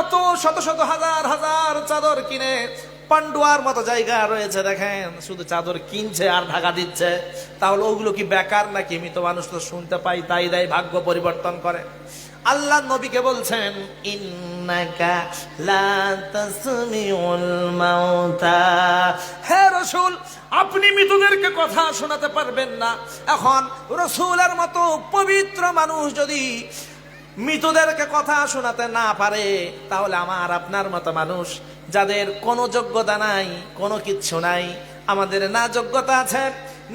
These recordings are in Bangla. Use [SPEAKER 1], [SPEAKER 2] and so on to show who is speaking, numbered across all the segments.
[SPEAKER 1] এত শত শত হাজার হাজার চাদর কিনে পান্ডুয়ার মতো জায়গা রয়েছে, দেখেন। শুধু চাদর কিনছে আর ঢাকা দিচ্ছে। তাহলে ওগুলো কি বেকার নাকি? মৃত মানুষ তো শুনতে পাই তাই দেয় ভাগ্য পরিবর্তন করে। আল্লাহ নবীকে বলছেন, ইন্নাকা লা হে রসুল, আপনি মৃতদেরকে কথা শোনাতে পারবেন না। এখন রসুলের মতো পবিত্র মানুষ যদি মৃতদেরকে কথা শোনাতে না পারে, তাহলে আমার আপনার মতো মানুষ, যাদের কোনো যোগ্যতা নাই, কোনো কিচ্ছু নাই, আমাদের না যোগ্যতা আছে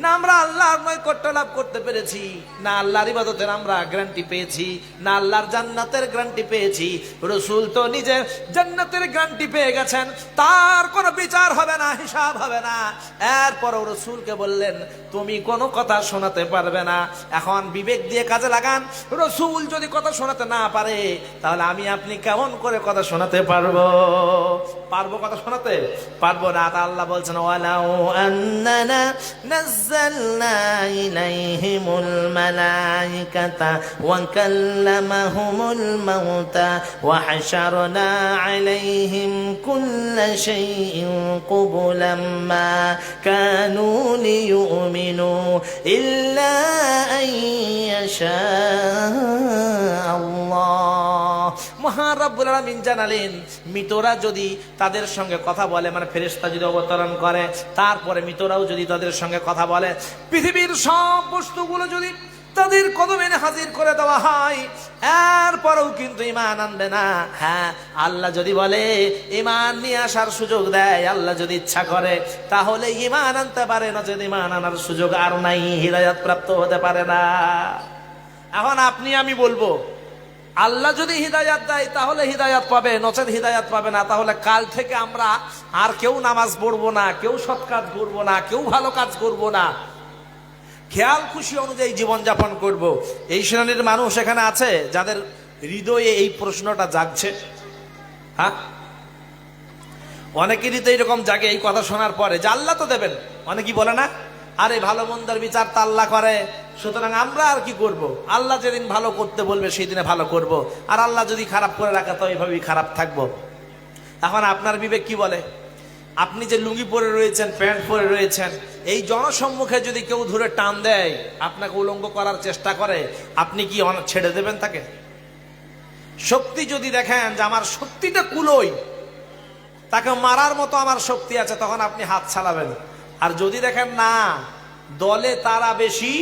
[SPEAKER 1] না আমরা আল্লাহর নৈকট্য লাভ করতে পেরেছি, না আল্লাহর ইবাদতের আমরা গ্যারান্টি পেয়েছি, না আল্লাহর জান্নাতের গ্যারান্টি পেয়েছি। রসুল তো নিজে জান্নাতের গ্যারান্টি পেয়ে গেছেন, তার কোনো বিচার হবে না, হিসাব হবে না। এরপরও রসুলকে বললেন, তুমি কোনো কথা শোনাতে পারবে না। এখন বিবেক দিয়ে কাজে লাগান। রসুল যদি কথা শোনাতে না পারে, তাহলে আমি আপনি কেমন করে কথা শোনাতে পারব? পারব কথা শোনাতে? পারব না, তা আল্লাহ বলছেন, ওয়ালাউ نزلنا إليهم الملائكة وكلمهم الموتى وحشرنا عليهم كل شيء قبلا ما كانوا ليؤمنوا إلا أن يشاء الله. রব্বুল আলামিন জানালেন, মৃতরা যদি তাদের সঙ্গে কথা বলে মানে ফেরেশতা যদি অবতরণ করে, তারপরে মৃতরাও যদি তাদের সঙ্গে কথা বলে, পৃথিবীর সব বস্তুগুলো যদি তাদের কদমে হাজির করে দেওয়া হয়, এরপরেও কিন্তু ইমান আনবে না। হ্যাঁ আল্লাহ যদি বলে ইমান নিয়ে আসার সুযোগ দেয়, আল্লাহ যদি ইচ্ছা করে, তাহলে ইমান আনতে পারে না যদি ইমান আনার সুযোগ আর নাই হৃদয়ত প্রাপ্ত হতে পারে না। এখন আপনি, আমি বলব আল্লাহ যদি হৃদায়াত দেয়, তাহলে হৃদায়াত পাবে, নচেত হৃদায়াত পাবে না। তাহলে কাল থেকে আমরা আর কেউ নামাজ পড়ব না, কেউ সৎ কাজ করব না, কেউ ভালো কাজ করব না। খেয়াল খুশি অনুযায়ী জীবনযাপন করব। এই শ্রেণির মানুষ এখানে আছে যাদের হৃদয়ে এই প্রশ্নটা জাগছে। হ্যাঁ? অনেকেরই তো এরকম জাগে এই কথা শোনার পরে, যে আল্লাহ তো দেবেন। অনেকেই বলে না, আরে ভালো মন্দার বিচার তাল্লা করে। সুতরাং আমরা আর কি করব? আল্লাহ যেদিন ভালো করতে বলবে সেই দিনে ভালো করব। আর আল্লাহ যদি খারাপ করে রাখে তো এইভাবেই খারাপ থাকব। এখন আপনার বিবেক কি বলে? আপনি যে লুঙ্গি পরে রয়েছেন, প্যান্ট পরে রয়েছেন, এই জনসম্মুখে যদি কেউ ধরে টান দেয়, আপনাকে উলঙ্গ করার চেষ্টা করে, আপনি কি ছেড়ে দেবেন তাকে? শক্তি যদি দেখেন যে আমার শক্তিটা কুলোই তাকে মারার মতো আমার শক্তি আছে, তখন আপনি হাত ছাড়াবেন। আর যদি দেখেন না, দলে তারা বেশি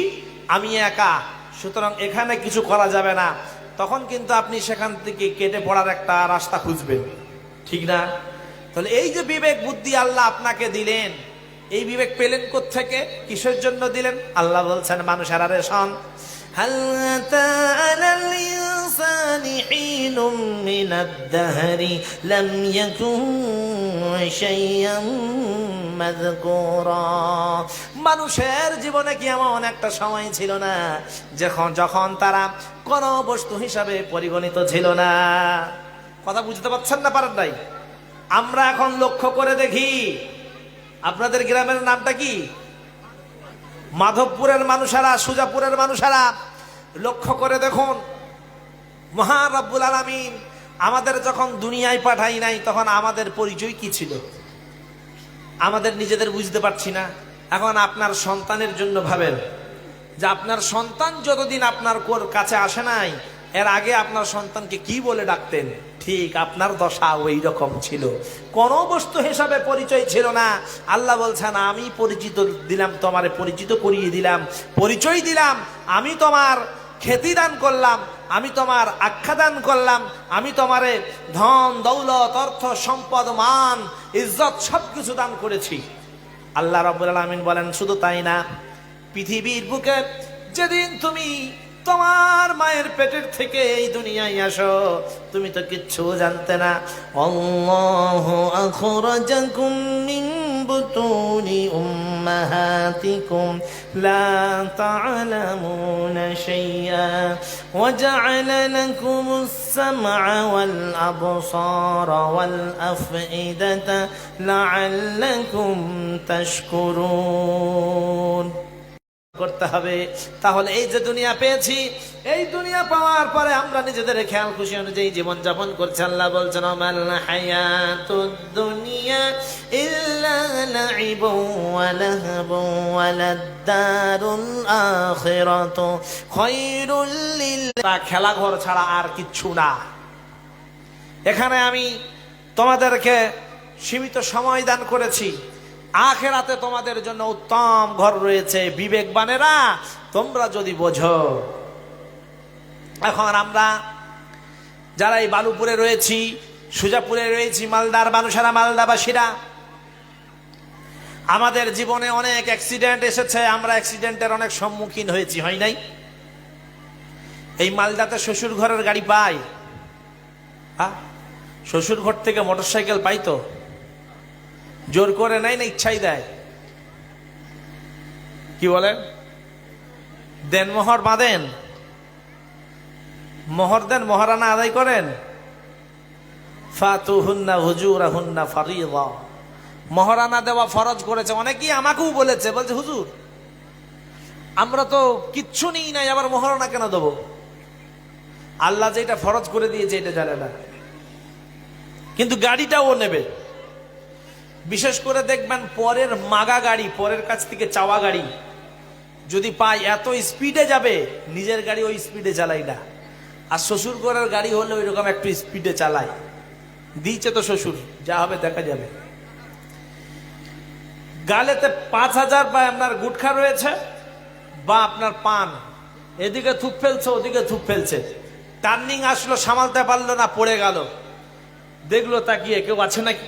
[SPEAKER 1] আমি একা, সুতরাং এখানে কিছু করা যাবে না। তখন কিন্তু আপনি সেখান থেকে কেটে পড়ার একটা রাস্তা খুঁজবেন। ঠিক না? তাহলে এই যে বিবেক বুদ্ধি আল্লাহ আপনাকে দিলেন, এই বিবেক পেলেন থেকে কিসের জন্য দিলেন? আল্লাহ বলছেন, মানুষের আরে শোন মানুষের জীবনে কি এমন একটা সময় ছিল না যখন যখন তারা কোনো বস্তু হিসাবে পরিগণিত ছিল না? কথা বুঝতে পারছেন না পারেন নাই? আমরা এখন লক্ষ্য করে দেখি, আপনাদের গ্রামের নামটা কি? মাধবপুরের মানুষেরা, সুজাপুরের মানুষেরা, লক্ষ্য করে দেখুন, মহারব্বুল আলমিন আমাদের যখন দুনিয়ায় পাঠাই নাই, তখন আমাদের পরিচয় কি ছিল? আমাদের নিজেদের বুঝতে পারছি না। এখন আপনার সন্তানের জন্য ভাবেন যে আপনার সন্তান যতদিন আপনার কোর- কাছে আসে নাই, এর আগে আপনার সন্তানকে কি বলে ডাকতেন? ঠিক আপনার দশা ওই রকম ছিল। কোন বস্তু হিসাবে পরিচয় ছিল না। আল্লাহ বলছেন, আমি পরিচিত দিলাম, তোমারে পরিচিত করিয়ে দিলাম, পরিচয় দিলাম, আমি তোমার খ্যাতি দান করলাম, আমি তোমার আখ্যা দান করলাম, আমি তোমারে ধন, দৌলত, অর্থ, সম্পদ, মান, ইজ্জত সবকিছু দান করেছি। আল্লাহ রব্বুল আলমিন বলেন, শুধু তাই না, পৃথিবীর বুকে যেদিন তুমি তোমার মায়ের পেটের থেকে এই দুনিয়ায় আসো, তুমি তো কিচ্ছু জানতে না। আল্লাহু আখরাজাকুম মিন بطون أمهاتكم لا تعلمون شيئا وجعل لكم السمع والأبصار والأفئدة لعلكم تشكرون করতে হবে। তাহলে এই যে দুনিয়া পেয়েছি, এই দুনিয়া পাওয়ার পরে আমরা নিজেদের খেয়াল খুশি অনুযায়ী জীবন যাপন করছি। আল্লাহ বলছেন দুনিয়া ইল্লা লাইবু ওয়া লাহবু ওয়া লাদ-দারুল আখিরাতু খায়রুল লিল খেলা ঘর ছাড়া আর কিচ্ছু না। এখানে আমি তোমাদেরকে সীমিত সময় দান করেছি। আখেরাতে তোমাদের জন্য উত্তম ঘর রয়েছে। বিবেকবানেরা, তোমরা যদি বোঝো। এখন আমরা যারা এই বালুপুরে রয়েছি, সুজাপুরে রয়েছি, মালদার মানুষেরা, মালদাবাসীরা, আমাদের জীবনে অনেক অ্যাক্সিডেন্ট এসেছে, আমরা অ্যাক্সিডেন্টের অনেক সম্মুখীন হয়েছি, হয় নাই? এই মালদাতে শ্বশুর ঘরের গাড়ি পাই। হ্যাঁ শ্বশুর ঘর থেকে মোটরসাইকেল পাই তো? জোর করে নেয় না, ইচ্ছাই দেয়। কি বলেন দেন মোহর বাঁধেন। মোহর দেন, মহারানা আদায় করেন। ফাতুহুন্না হুজুরা হুন্না ফারিদা। মহারানা দেওয়া ফরজ করেছে। অনেকেই আমাকেও বলেছে, বলছে, হুজুর, আমরা তো কিচ্ছু নিই নাই, আবার মহারানা কেন দেবো? আল্লাহ যেটা ফরজ করে দিয়েছে, এটা জানে না। কিন্তু গাড়িটাও নেবে। বিশেষ করে দেখবেন পরের মাগা গাড়ি, পরের কাছ থেকে চাওয়া গাড়ি। যদি পাই এত স্পিডে যাবে, নিজের গাড়ি ওই স্পিডে চালাই না। আর শ্বশুর ঘরের গাড়ি হলে ওই রকম একটু স্পিডে চালাই দিয়েছে তো শ্বশুর, যা হবে দেখা যাবে। গালেতে পাঁচ হাজার বা আপনার গুটখা রয়েছে, বা আপনার পান। এদিকে থুপ ফেলছে, ওদিকে থুপ ফেলছে। টার্নিং আসলো, সামালতে পারল না, পড়ে গেল। দেখল তাকিয়ে, কেউ আছে নাকি?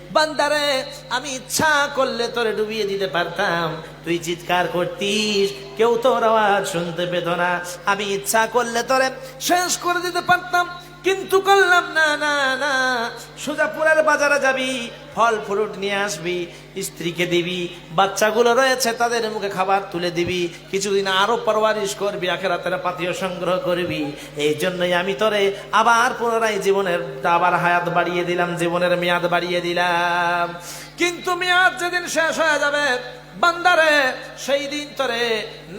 [SPEAKER 1] বান্দারে, আমি ইচ্ছা করলে তোরে ডুবিয়ে দিতে পারতাম। তুই চিৎকার করতিস, কেউ তোর আওয়াজ শুনতে পেত না। আমি ইচ্ছা করলে তোরে শেষ করে দিতে পারতাম। কিন্তু করলাম না না না। সোজাপুরের বাজারে যাবি, ফল ফ্রুট নিয়ে আসবি, স্ত্রীকে দিবি, বাচ্চাগুলো রয়েছে তাদের মুখে খাবার তুলে দিবি, কিছুদিন আরও পরবারিশ করবি, আখেরাতের পাতীয় সংগ্রহ করবি। এই জন্যই আমি তোরে আবার পুনরায় জীবনের আবার হায়াত বাড়িয়ে দিলাম, জীবনের মেয়াদ বাড়িয়ে দিলাম। কিন্তু মেয়াদ যেদিন শেষ হয়ে যাবে বান্দারে, সেই দিন তোরে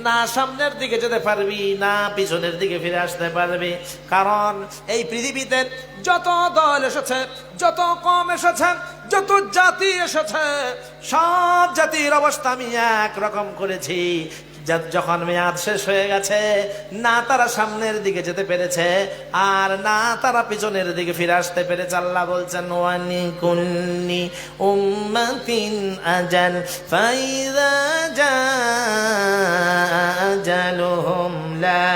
[SPEAKER 1] না সামনের দিকে যেতে পারবি, না পিছনের দিকে ফিরে আসতে পারবি। কারণ এই পৃথিবীতে যত দল এসেছে, যত কম এসেছে, যত জাতি এসেছে, সব জাতির অবস্থা আমি এক রকম করেছি। যখন মেয়াদ শেষ হয়ে গেছে, না তারা সামনের দিকে যেতে পেরেছে, আর না তারা পিছনের দিকে ফিরে আসতে পেরেছে। আল্লাহ বলছেন ওয়ানি
[SPEAKER 2] কুন্নি উম্মাতিন আজান ফাইদা জা আজালুহুম লা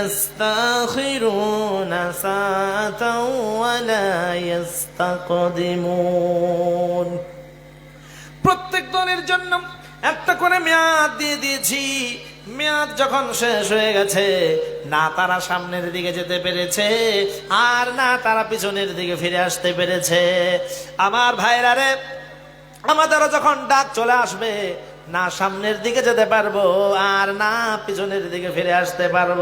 [SPEAKER 2] ইস্তাখিরুনা সাআতাও ওয়া লা ইস্তাকদিমুন।
[SPEAKER 1] প্রত্যেক দলের জন্য একটা করে মেয়াদ দিয়ে দিয়েছি। মেয়াদ যখন শেষ হয়ে গেছে, না তারা সামনের দিকে যেতে পেরেছে, আর না তারা পিছনের দিকে ফিরে আসতে পেরেছে। আমার ভাইরা রে, আমাদেরও যখন ডাক চলে আসবে, না সামনের দিকে যেতে পারব, আর না পিছনের দিকে ফিরে আসতে পারব।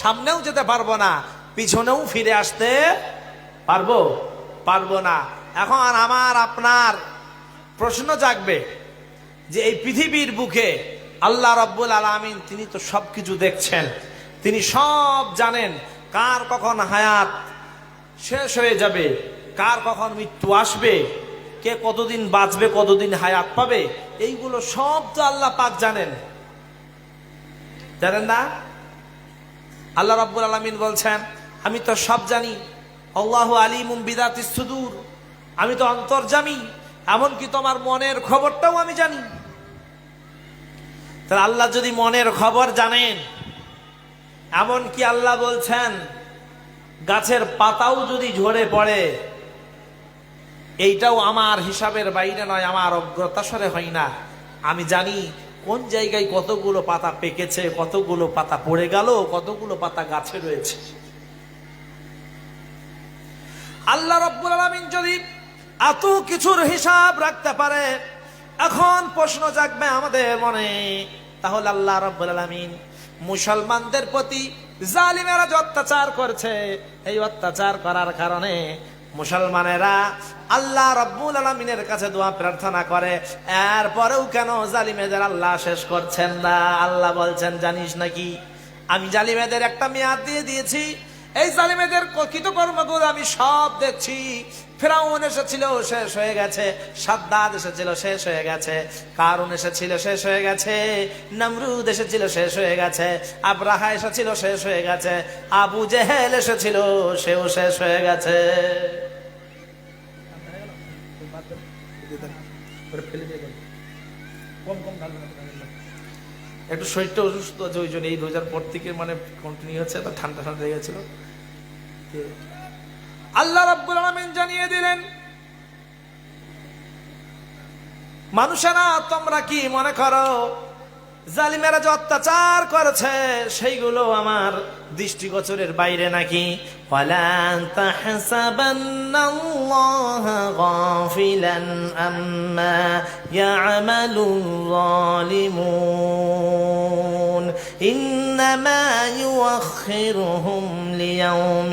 [SPEAKER 1] সামনেও যেতে পারব না, পিছনেও ফিরে আসতে পারব পারব না। এখন আমার, আপনার প্রশ্ন জাগবে যে এই পৃথিবীর বুকে আল্লাহ রব্বুল আলমিন তিনি তো সব কিছু দেখছেন। তিনি সব জানেন কার কখন হায়াত শেষ হয়ে যাবে, কার কখন মৃত্যু আসবে, কে কতদিন বাঁচবে, কতদিন হায়াত পাবে, এইগুলো সব তো আল্লাহ পাক জানেন। জানেন না? আল্লাহ রাব্বুল আলমিন বলছেন, আমি তো সব জানি, আল্লাহ আলিমুম বিদাতি সুদূর, আমি তো অন্তর্জামি, এমনকি তোমার মনের খবরটাও আমি জানি। তাহলে আল্লাহ যদি মনের খবর জানেন, এমন কি আল্লাহ বলছেন, গাছের পাতাও যদি ঝরে পড়ে, এইটাও আমার হিসাবের বাইরে নয়, আমার অজ্ঞতাসরে হয় না। আমি জানি কোন জায়গায় কতগুলো পাতা পেকেছে, কতগুলো পাতা পড়ে গেল, কতগুলো পাতা গাছে রয়েছে। আল্লাহ রব্বুল আলমিন যদি এত কিছুর হিসাব রাখতে পারে এখন প্রশ্ন জাগবে আমাদের মনে। তাহলে আল্লাহ রব্বুল আলমিন মুসলমানদের প্রতি জালিমেরা যে অত্যাচার করছে, এই অত্যাচার করার কারণে মুসলমানেরা আল্লাহ রব্বুল আলমিনের কাছে দোয়া প্রার্থনা করে, এরপরেও কেন জালিমেদের আল্লাহ শেষ করছেন না? আল্লাহ বলছেন, জানিস নাকি? আমি জালিমেদের একটা মেয়াদ দিয়ে দিয়েছি, এই জালিমেদের কৃতকর্মগুলো আমি সব দেখছি। ফেরাউন এসেছিল, শেষ হয়ে গেছে। সাদ্দাদ এসেছিল, শেষ হয়ে গেছে। কারুন এসেছিল, শেষ হয়ে গেছে। নমরুদ এসেছিল, শেষ হয়ে গেছে। আব্রাহা এসেছিল, শেষ হয়ে গেছে। আবু জেহেল এসেছিল, সেও শেষ হয়ে গেছে। একটু শরীরটা অসুস্থ আছে ওই জন্য এই রোজার পর থেকে মানে কন্টিনিউ হচ্ছে ঠান্ডা ঠান্ডা হয়ে গেছিল। আল্লাহ রাব্বুল আলামিন জানিয়ে দিলেন, মানুষেরা, তোমরা কি মনে করো, জালিমেরা যে অত্যাচার করেছে, সেইগুলো আমার দৃষ্টিগোচরের বাইরে নাকি?
[SPEAKER 2] আম্মা ইয়ামালুল জালিমুন إنما يوخرهم ليوم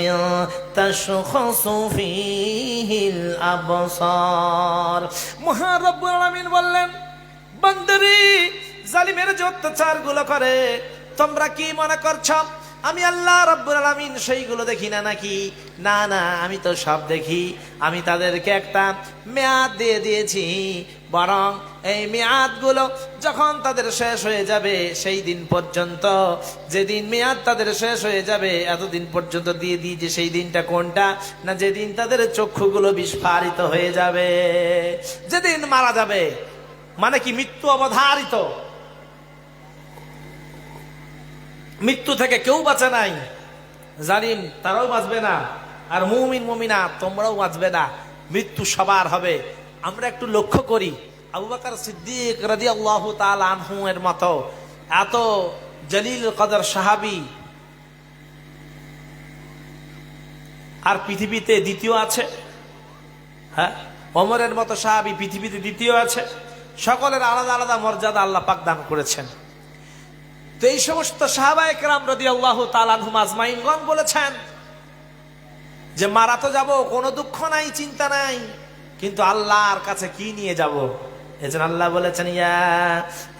[SPEAKER 2] تشخص فيه الأبصار
[SPEAKER 1] মহান রব্বুল আলামিন বললেন বন্দরি জালিমের যে অত্যাচার গুলো করে তোমরা কি মনে করছো আমি আল্লাহ রব্বুল আলামিন সেইগুলো দেখি না নাকি? না না, আমি তো সব দেখি। আমি তাদেরকে একটা মেয়াদ দিয়ে দিয়েছি। বরং এই মেয়াদগুলো যখন তাদের শেষ হয়ে যাবে, সেই দিন পর্যন্ত, যেদিন মেয়াদ তাদের শেষ হয়ে যাবে, এতদিন পর্যন্ত দিয়ে দিই যে সেই দিনটা কোনটা? না, যেদিন তাদের চক্ষুগুলো বিস্ফারিত হয়ে যাবে, যেদিন মারা যাবে মানে কি মৃত্যু অবধারিত? মৃত্যু থেকে কেউ বাঁচে নাই। জালিম, তারাও বাঁচবে না। আর মুমিন, মুমিনা, তোমরাও বাঁচবে না। মৃত্যু সবার হবে। আমরা একটু লক্ষ্য করি, আবু বাকার সিদ্দিক রাজি আল্লাহ আনহু এর মতো। এত জলিল কদর সাহাবি আর পৃথিবীতে দ্বিতীয় আছে। হ্যাঁ? অমরের মতো সাহাবি পৃথিবীতে দ্বিতীয় আছে। সকলের আলাদা আলাদা মর্যাদা আল্লাহ পাক দান করেছেন। তো এই সমস্ত সাহাবায়ক রাম রদি আল্লাহ তালানহুম আজমাইনগণ বলেছেন যে মারা তো যাব, কোনো দুঃখ নাই, চিন্তা নাই, কিন্তু আল্লাহর কাছে কি নিয়ে যাব? এজন আল্লাহ বলেছেন, ইয়া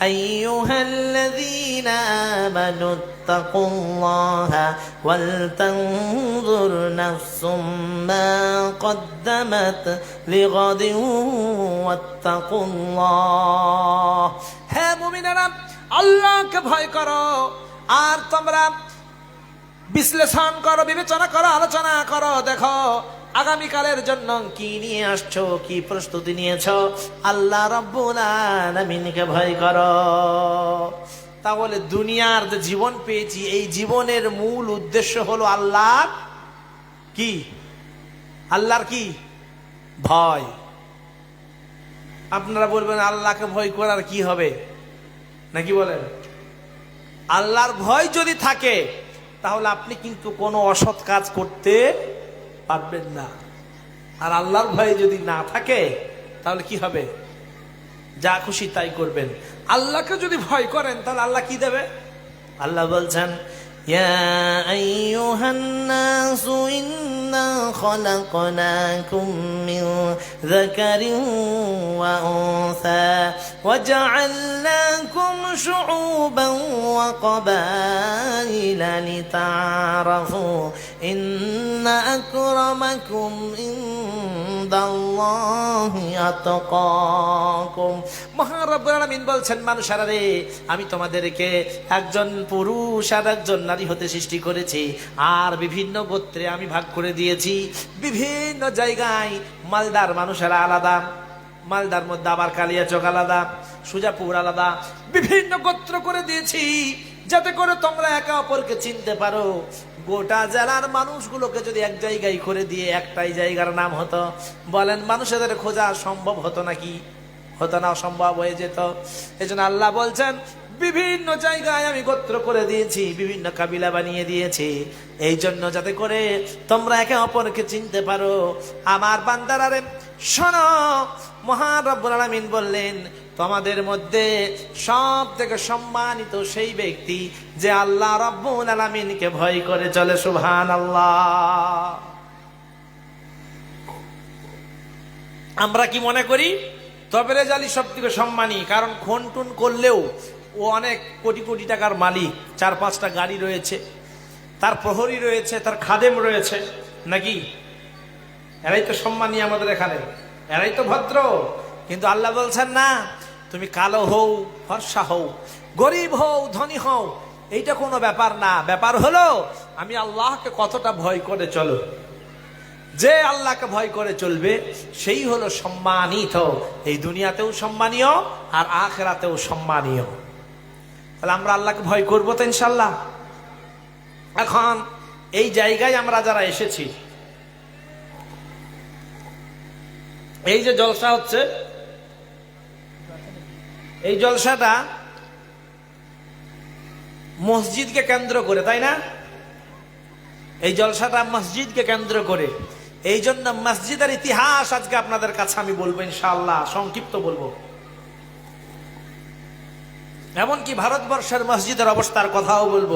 [SPEAKER 2] আইয়ুহাল্লাযীনা
[SPEAKER 1] হে মুমিনেরা আল্লাহকে ভয় করো। আর তোমরা বিশ্লেষণ করো, বিবেচনা করো, আলোচনা করো, দেখো আগামীকালের জন্য কি নিয়ে আসছো, কি প্রস্তুতি নিয়েছো। আল্লাহ রব্বুল ভয় করো। তাহলে দুনিয়ার যে জীবন পেয়েছি, এই জীবনের মূল উদ্দেশ্য হলো আল্লাহ কি? আল্লাহর কি? ভয়। আপনারা বলবেন, আল্লাহকে ভয় করার কি হবে? নাকি বলেন? আল্লাহর ভয় যদি থাকে, তাহলে আপনি কিন্তু কোনো অসৎ কাজ করতে পারবেন না। আর আল্লাহর ভয় যদি না থাকে, তাহলে কি হবে? যা খুশি তাই করবেন। আল্লাহকে যদি ভয় করেন, তাহলে আল্লাহ কি দেবে?
[SPEAKER 2] আল্লাহ বলছেন خلقناكم من ذكر وأنثى وجعلناكم شعوبا وقبائل لتعارفوا إن أكرمكم عند الله أتقاكم
[SPEAKER 1] মহারব্বুল আলামিন বলছেন মানুষেরা রে আমি তোমাদেরকে একজন পুরুষ আর একজন নারী হতে সৃষ্টি করেছি আর বিভিন্ন গোত্রে আমি ভাগ করে দিয়েছি বিভিন্ন জায়গায় মালদার মানুষেরা আলাদা মালদার মধ্যে আবার কালিয়াচক আলাদা সুজাপুর আলাদা বিভিন্ন গোত্র করে দিয়েছি যাতে করে তোমরা একে অপরকে চিনতে পারো গোটা জেলার মানুষগুলোকে যদি এক জায়গায় করে দিয়ে একটাই জায়গার নাম হতো, বলেন মানুষেদের খোঁজা সম্ভব হতো নাকি? হতো না, অসম্ভব হয়ে যেত। এই জন্য আল্লাহ বলছেন, বিভিন্ন জায়গায় আমি গোত্র করে দিয়েছি, বিভিন্ন কাবিলা বানিয়ে দিয়েছি। এই জন্য যাতে করে তোমরা একে অপরকে চিনতে পারো। আমার বান্দারারে শোনো, মহান রব্বুল আলামিন বললেন তোমাদের মধ্যে সব থেকে সম্মানিত সেই ব্যক্তি যে আল্লাহ রব্বুল আলামিনকে ভয় করে চলে সুবহান আল্লাহ আমরা কি মনে করি? তবেরে জালি সব থেকে সম্মানী, কারণ খুন টুন করলেও ও অনেক কোটি কোটি টাকার মালিক, চার পাঁচটা গাড়ি রয়েছে, তার প্রহরী রয়েছে, তার খাদেম রয়েছে, নাকি? এরাই তো সম্মানী আমাদের এখানে, এরাই তো ভদ্র, কিন্তু আল্লাহ বলছেন না তুমি কালো হও, ফর্সা হও, গরিব হও, ধনী হও, এইটা কোনো ব্যাপার না। ব্যাপার হলো, আমি আল্লাহকে কতটা ভয় করে চলো। যে আল্লাহকে ভয় করে চলবে, সেই হলো সম্মানিত। এই দুনিয়াতেও সম্মানীয়, আর আখেরাতেও সম্মানীয়। তাহলে আমরা আল্লাহকে ভয় করব তো ইনশাল্লাহ এখন, এই জায়গায় আমরা যারা এসেছি, এই যে জলসা হচ্ছে এই জলসাটা মসজিদকে কেন্দ্র করে, তাই না? এই জলসাটা মসজিদকে কেন্দ্র করে। এই জন্য মসজিদের ইতিহাস আজকে আপনাদের কাছে আমি বলব, ইনশাআল্লাহ, সংক্ষিপ্ত বলব। এমনকি ভারতবর্ষের মসজিদের অবস্থার কথাও বলব।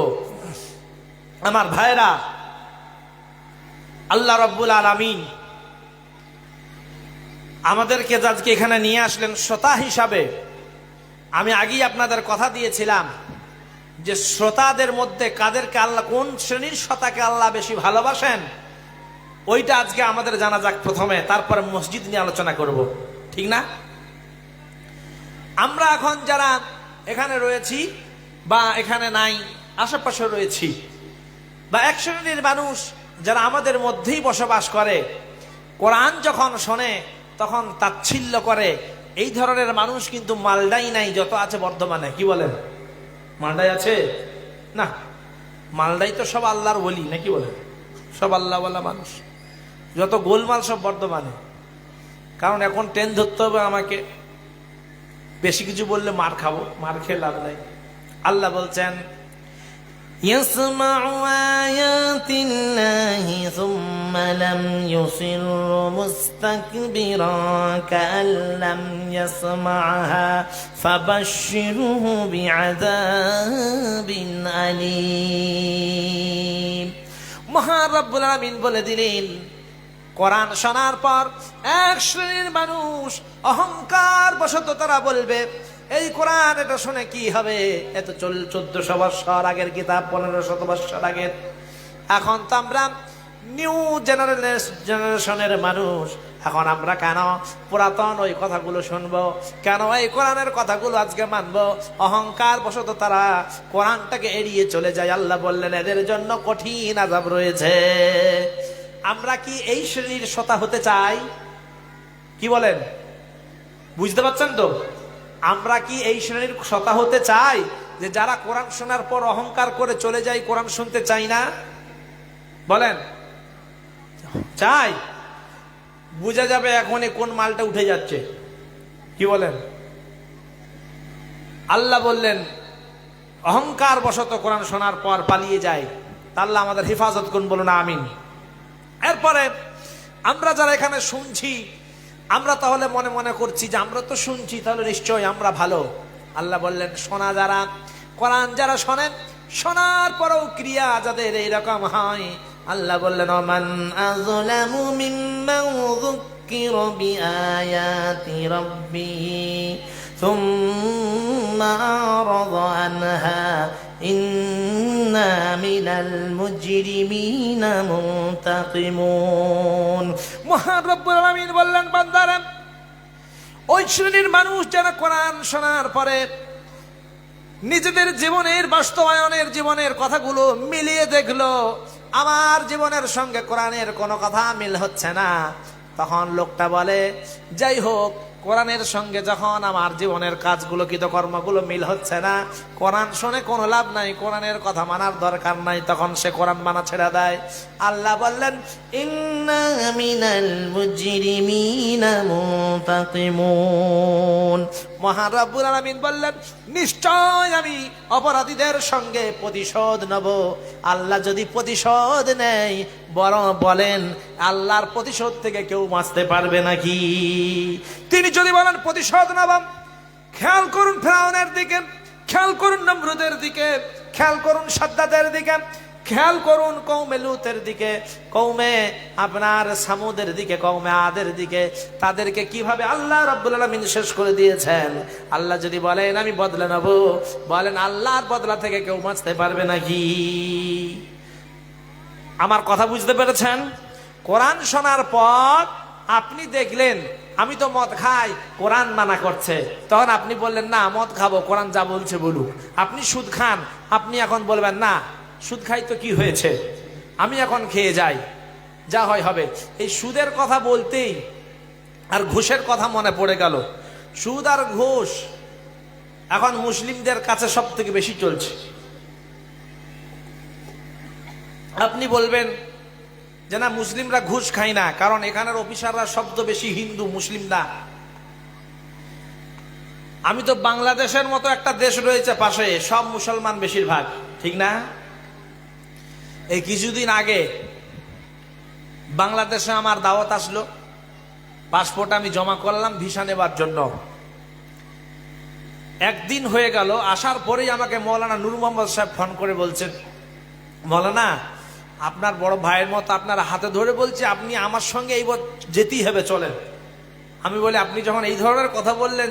[SPEAKER 1] আমার ভাইরা আল্লাহ রব্বুল আলামিন আমাদেরকে আজকে এখানে নিয়ে আসলেন, শ্রোতা হিসাবে আমি আগেই আপনাদের কথা দিয়েছিলাম যে শ্রোতাদের মধ্যে কাদেরকে আল্লাহ, কোন শ্রেণির শ্রোতাকে আল্লাহ বেশি ভালোবাসেন, ওইটা আজকে আমাদের জানা যাক প্রথমে, তারপরে মসজিদ নিয়ে আলোচনা করব। ঠিক না? আমরা এখন যারা এখানে রয়েছি বা এখানে নাই, আশেপাশে রয়েছি, বা এক শ্রেণির মানুষ যারা আমাদের মধ্যেই বসবাস করে, কোরআন যখন শোনে, তখন তাচ্ছিল্য করে এই ধরনের মানুষ কিন্তু মালদাই নাই, যত আছে বর্ধমানে। কি বলেন? মালদাই আছে? না। মালদাই তো সব আল্লাহর বলি নাকি বলেন? সব আল্লাহ বলা মানুষ। যত গোলমাল সব বর্ধমানে। কারণ এখন ট্রেন ধরতে হবে আমাকে। বেশি কিছু বললে মার খাব, মার খেয়ে লাভ নাই। আল্লাহ বলছেন
[SPEAKER 2] يسمع آيات الله ثم لم يصر مستكبرا كأن لم يسمعها فبشره بعذاب أليم
[SPEAKER 1] মহান রব্বুল আলামিন বলে দিলেন কোরআন শোনার পর এক শ্রেণীর মানুষ অহংকার বশত তারা বলবে এই কোরআন এটা শুনে কি হবে? এত চোদ্দশো বৎসর আগের কিতাব পনেরো শত বৎসর আগের। এখন তো আমরা নিউ জেনারেশনের মানুষ। এখন আমরা কেন পুরাতন ওই কথাগুলো শুনব? কেন এই কোরআনের কথাগুলো আজকে মানব? অহংকার বশত তারা কোরআনটাকে এড়িয়ে চলে যায়। আল্লাহ বললেন, এদের জন্য কঠিন আজাব রয়েছে। আমরা কি এই শ্রেণির শ্রোতা হতে চাই? কি বলেন? বুঝতে পারছেন তো? আমরা কি এই শ্রেণির শ্রোতা হতে চাই যে যারা কোরআন শোনার পর অহংকার করে চলে যায় কোরআন শুনতে চাই না? বলেন। চাই। বোঝা যাবে এখনই কোন মালটা উঠে যাচ্ছে। কি বলেন? আল্লাহ বললেন, অহংকার বশত কোরআন শোনার পর পালিয়ে যায়। আল্লাহ আমাদের হেফাজত করুন বলুন, আমিন। এরপরে আমরা যারা এখানে শুনছি আমরা তাহলে মনে মনে করছি যে আমরা তো শুনছি তাহলে নিশ্চয়ই আমরা ভালো আল্লাহ বললেন শোনা যারা কোরআন যারা শোনেন শোনার পরেও ক্রিয়া যাদের এইরকম হয়
[SPEAKER 2] আল্লাহ বললেন ওমান আযলামু মিম্মান যুক্কিরা বিআয়াতি রাব্বিহি ثم أعرض عنها إنا من المجرمين منتقمون
[SPEAKER 1] মহান আলমিন বললেন, বান্দারা, ওই শ্রেণির মানুষ যারা কোরআন শোনার পরে নিজেদের জীবনের বাস্তবায়নের জীবনের কথাগুলো মিলিয়ে দেখল, আমার জীবনের সঙ্গে কোরআনের কোনো কথা মিল হচ্ছে না। তখন লোকটা বলে, যাই হোক কোরআনের সঙ্গে যখন আমার জীবনের কাজগুলো কৃত কর্মগুলো মিল হচ্ছে না, কোরআন শুনে কোনো লাভ নাই, কোরআনের কথা মানার দরকার নাই, তখন সে কোরআন মানা ছেড়ে দেয়। আল্লাহ বললেন মহারব্বুল আলমিন বললেন, নিশ্চয় আমি অপরাধীদের সঙ্গে প্রতিশোধ নেব। আল্লাহ যদি প্রতিশোধ নেয় বরং বলেন, আল্লাহর প্রতিশোধ থেকে কেউ বাঁচতে পারবে নাকি? তিনি যদি বলেন, প্রতিশোধ নেব খেয়াল করুন ফেরাউনের দিকে, খেয়াল করুন নমরুদের দিকে, খেয়াল করুন সাদ্দাদের দিকে, খেয়াল করুন কৌমে লুতের দিকে কৌমে আপনার সামুদের দিকে কৌমে আদের দিকে। তাদেরকে কীভাবে আল্লাহ রব্বুল আলমিন শেষ করে দিয়েছেন? আল্লাহ যদি বলেন, আমি বদলে নেব। বলেন, আল্লাহর বদলা থেকে কেউ বাঁচতে পারবে নাকি? আমার কথা বুঝতে পেরেছেন? কোরআন শোনার পর আপনি দেখলেন, আমি তো মদ খাই, কোরআন মানা করছে। তখন আপনি বললেন, না, মদ খাব, কোরআন যা বলছে বলুক। আপনি সুদ খান, আপনি এখন বলবেন, না, সুদ খাই তো কি হয়েছে? আমি এখন খেয়ে যাই, যা হয় হবে। এই সুদের কথা বলতেই আর ঘুষের কথা মনে পড়ে গেল। সুদ আর ঘুষ এখন মুসলিমদের কাছে সব থেকে বেশি চলছে। আপনি বলবেন, যে না, মুসলিমরা ঘুষ খায় না, কারণ এখানের অফিসাররা শব্দ বেশি হিন্দু, মুসলিম না। আমি তো বাংলাদেশের মতো একটা দেশ রয়েছে পাশে, সব মুসলমান বেশিরভাগ, ঠিক না? এই কিছুদিন আগে বাংলাদেশে আমার দাওয়াত আসলো, পাসপোর্ট আমি জমা করলাম ভিসা নেবার জন্য। একদিন হয়ে গেল, আসার পরেই আমাকে মৌলানা নূর মোহাম্মদ সাহেব ফোন করে বলছেন, মৌলানা আপনার বড় ভাইয়ের মতো আপনার হাতে ধরে বলছে, আপনি আমার সঙ্গে এই যেতেই হবে, চলেন। আমি বলি, আপনি যখন এই ধরনের কথা বললেন,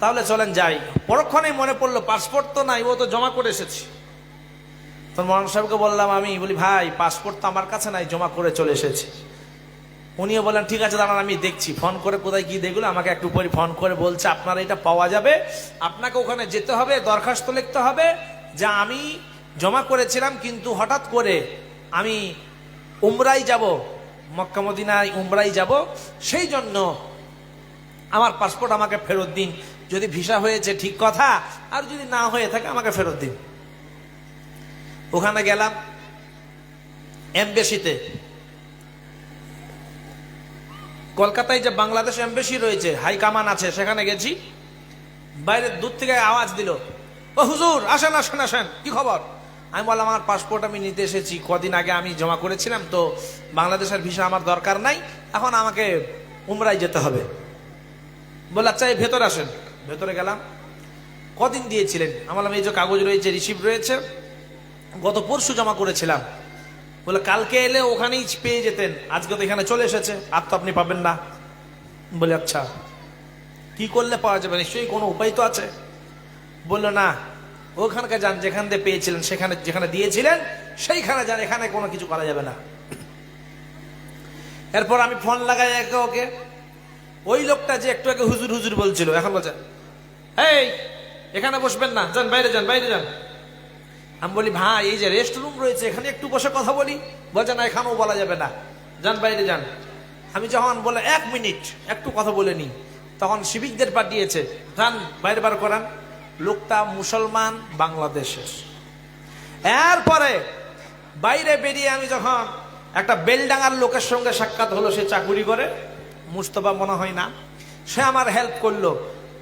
[SPEAKER 1] তাহলে চলেন যাই। পরক্ষণেই মনে পড়ল, পাসপোর্ট তো নাই, ও তো জমা করে এসেছি। তো মৌলানা সাহেবকে বললাম, আমি বলি, ভাই, পাসপোর্ট তো আমার কাছে নাই, জমা করে চলে এসেছি। উনিও বললেন, ঠিক আছে, দাঁড়ান, আমি দেখছি। ফোন করে কোথায় কি দেখল, আমাকে একটু পরে ফোন করে বলছে, আপনার এটা পাওয়া যাবে। আপনাকে ওখানে যেতে হবে, দরখাস্ত লিখতে হবে, যে আমি জমা করেছিলাম, কিন্তু হঠাৎ করে আমি উমরাই যাব, মক্কা মদিনায় উমরাই যাব, সেই জন্য আমার পাসপোর্ট আমাকে ফেরত দিন। যদি ভিসা হয়েছে, ঠিক কথা। আর যদি না হয়ে থাকে, আমাকে ফেরত দিন। ওখানে গেলাম এমবেসিতে। কলকাতায় যে বাংলাদেশ এমবেসি রয়েছে হাই কামান আছে, সেখানে গেছি। বাইরে দূর থেকে আওয়াজ দিল, ও হুজুর, আসেন আসেন আসেন, কি খবর? আমি বললাম, আমার পাসপোর্ট আমি নিতে এসেছি। কদিন আগে আমি জমা করেছিলাম, তো বাংলাদেশের ভিসা আমার দরকার নাই। এখন আমাকে উমরাই যেতে হবে। বলে আচ্ছা এই ভেতরে আসেন। ভেতরে গেলাম। কদিন দিয়েছিলেন? আমার এই যে কাগজ রয়েছে রিসিভ রয়েছে। গত পরশু জমা করেছিলাম। বলে কালকে এলে ওখানেই পেয়ে যেতেন। আজকে তো এখানে চলে এসেছে, আর তো আপনি পাবেন না। বলে আচ্ছা কি করলে পাওয়া যাবে? নিশ্চয়ই কোনো উপায় তো আছে? বলল, না ওখানকে যান যেখান দিয়ে পেয়েছিলেন, সেখানে যেখানে দিয়েছিলেন, সেইখানে যান, এখানে কোনো কিছু করা যাবে না। এরপর আমি ফোন লাগাই একে ওকে। ওই লোকটা যে একটু আগে হুজুর হুজুর বলছিল, এখন বলছে, এই, এখানে বসবেন না, যান, বাইরে যান বাইরে যান। আমি বলি, ভাই, এই যে রেস্ট রুম রয়েছে, এখানে একটু বসে কথা বলি। বলছে, না, এখানেও বলা যাবে না। যান, বাইরে যান। আমি যখন বলে, এক মিনিট, একটু কথা বলে নি তখন শিবিকদের পাঠিয়েছে, যান, বাইরে বার করান। লোকটা মুসলমান বাংলাদেশের। এরপরে বাইরে বেরিয়ে আমি যখন একটা বেলডাঙ্গার লোকের সঙ্গে সাক্ষাৎ হলো, সে চাকুরি করে, মুস্তফা মনে হয় না, সে আমার হেল্প করল।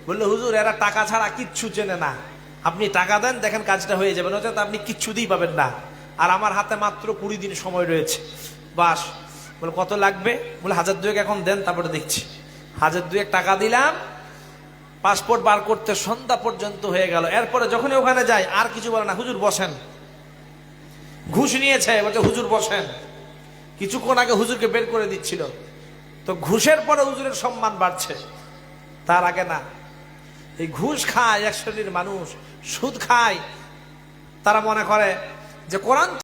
[SPEAKER 1] বলল, হুজুর, এরা টাকা ছাড়া কিচ্ছু চেনে না। আপনি টাকা দেন, দেখেন কাজটা হয়ে যাবে। নয়তো আপনি কিচ্ছুতেই পাবেন না। আর আমার হাতে মাত্র কুড়ি দিন সময় রয়েছে। বাস বলে কত লাগবে? বলে হাজার দুয়েক এখন দেন, তারপরে দেখছি। হাজার দুয়েক টাকা দিলাম পাসপোর্ট বার করতে সন্ধ্যা পর্যন্ত হয়ে গেল। এরপরে যখনই ওখানে যায়, আর কিছু বলে না, হুজুর, বসেন। ঘুষ নিয়েছে, বলছে, হুজুর, বসেন। কিছুক্ষণ আগে হুজুরকে বের করে দিচ্ছিল। তো ঘুষের পরে হুজুরের সম্মান বাড়ছে। তার আগে না। এই ঘুষ খায় এক শ্রেণির মানুষ, সুদ খায়। তারা মনে করে যে কোরআন